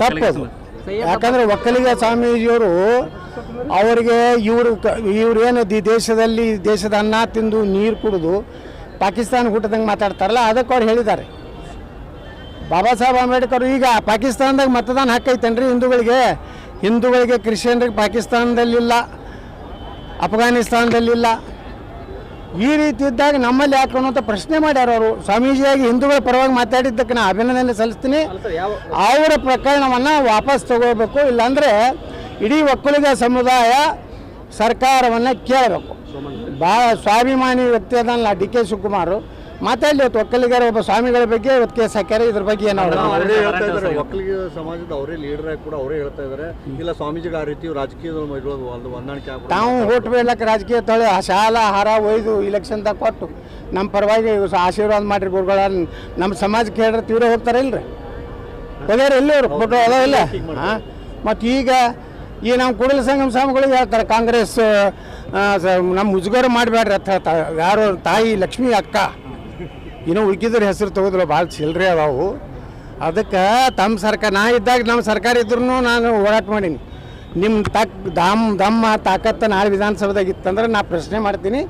ತಪ್ಪದು. ಯಾಕಂದ್ರೆ ಒಕ್ಕಲಿಗ ಸ್ವಾಮೀಜಿಯವರು ಅವರಿಗೆ ಇವರು ಏನು ಈ ದೇಶದಲ್ಲಿ ದೇಶದ ಅನ್ನ ತಿಂದು ನೀರು ಕುಡಿದು ಪಾಕಿಸ್ತಾನ ಹುಟ್ಟದಂಗೆ ಮಾತಾಡ್ತಾರಲ್ಲ, ಅದಕ್ಕೆ ಅವ್ರು ಹೇಳಿದ್ದಾರೆ. ಬಾಬಾ ಸಾಹೇಬ್ ಅಂಬೇಡ್ಕರ್ ಈಗ ಪಾಕಿಸ್ತಾನದಾಗ ಮತದಾನ ಹಾಕೈತೇನ್ರಿ ಹಿಂದೂಗಳಿಗೆ? ಹಿಂದೂಗಳಿಗೆ ಕ್ರಿಶ್ಚಿಯನ್ರಿಗೆ ಪಾಕಿಸ್ತಾನದಲ್ಲಿಲ್ಲ, ಅಫ್ಘಾನಿಸ್ತಾನದಲ್ಲಿಲ್ಲ ಈ ರೀತಿ ಇದ್ದಾಗ ನಮ್ಮಲ್ಲಿ ಯಾಕೆ ಅನ್ನೋಂಥ ಪ್ರಶ್ನೆ ಮಾಡ್ಯಾರ ಅವರು. ಸ್ವಾಮೀಜಿಯಾಗಿ ಹಿಂದೂಗಳ ಪರವಾಗಿ ಮಾತಾಡಿದ್ದಕ್ಕೆ ನಾನು ಅಭಿನಂದನೆ ಸಲ್ಲಿಸ್ತೀನಿ. ಅವರ ಪ್ರಕರಣವನ್ನು ವಾಪಸ್ ತಗೋಬೇಕು. ಇಲ್ಲಾಂದರೆ ಇಡೀ ಒಕ್ಕಲಿಗ ಸಮುದಾಯ ಸರ್ಕಾರವನ್ನು ಕೇಳಬೇಕು. ಭಾಳ ಸ್ವಾಭಿಮಾನಿ ವ್ಯಕ್ತಿ ಅದಲ್ಲ ಡಿ ಕೆ ಶಿವಕುಮಾರ್. ಮಾತಾಡಲಿ ಇವತ್ತು ಒಕ್ಕಲಿಗರ ಒಬ್ಬ ಸ್ವಾಮಿಗಳ ಬಗ್ಗೆ ಇವತ್ತು ಕೇಸ್ ಹಾಕ್ಯಾರ ಇದ್ರ ಬಗ್ಗೆ ಏನೋ ಅವರೇ? ಹೇಳ್ತಾ ಇದ್ದಾರೆ. ಒಕ್ಕಲಿಗ ಸಮಾಜದ ಅವರೇ ಲೀಡರ್ ಆಗಿ ಕೂಡ ಅವರೇ ಹೇಳ್ತಾ ಇದ್ದಾರೆ. ಇಲ್ಲ ಸ್ವಾಮೀಜಿಗೆ ಆ ರೀತಿ ರಾಜಕೀಯದಲ್ಲಿ ಒಂದು ಹೊಂದಾಣಿಕೆ ತಾವು ಓಟ್ ಬೀಳಕ್ಕೆ ರಾಜಕೀಯ ತೊಳೆ ಶಾಲ ಹಾರ ಒಯ್ದು ಇಲೆಕ್ಷನ್ದಾಗ ಕೊಟ್ಟು ನಮ್ಮ ಪರವಾಗಿ ಆಶೀರ್ವಾದ ಮಾಡಿರಿ ಗುರುಗಳ ನಮ್ಮ ಸಮಾಜಕ್ಕೆ ಹೇಳ್ರೆ ತೀವ್ರ ಹೋಗ್ತಾರೆ ಇಲ್ರಿ? ಹೋಗ್ಯಾರ ಎಲ್ಲಿ ಅವ್ರು? ಫೋಟೋ ಅದ ಇಲ್ಲ ಹಾಂ ಮತ್ತು ಈಗ ಈ ನಮ್ಮ ಕೂಡಲ ಸಂಗಮ ಸ್ವಾಮಿಗಳಿಗೆ ಹೇಳ್ತಾರೆ ಕಾಂಗ್ರೆಸ್ ನಮ್ಮ ಮುಜುಗರ ಮಾಡಬೇಡ್ರಿ ಅಂತ ಹೇಳ್ತಾರೆ. ಯಾರು ತಾಯಿ ಲಕ್ಷ್ಮಿ ಅಕ್ಕ ಇನ್ನೂ ಉಳ್ಕಿದ್ರ ಹೆಸರು ತೆಗೆದ್ರು ಭಾಳ ಚಿಲ್ಲರೆ ಅದಾವು. ಅದಕ್ಕೆ ತಮ್ಮ ಸರ್ಕಾರ, ನಾ ಇದ್ದಾಗ ನಮ್ಮ ಸರ್ಕಾರ ಇದ್ರೂ ನಾನು ಹೋರಾಟ ಮಾಡೀನಿ. ನಿಮ್ಮ ತಕ್, ದಮ್, ದಮ್ಮ, ತಾಕತ್ತು ನಾಳೆ ವಿಧಾನಸಭೆದಾಗ ಇತ್ತಂದ್ರೆ ನಾ ಪ್ರಶ್ನೆ ಮಾಡ್ತೀನಿ.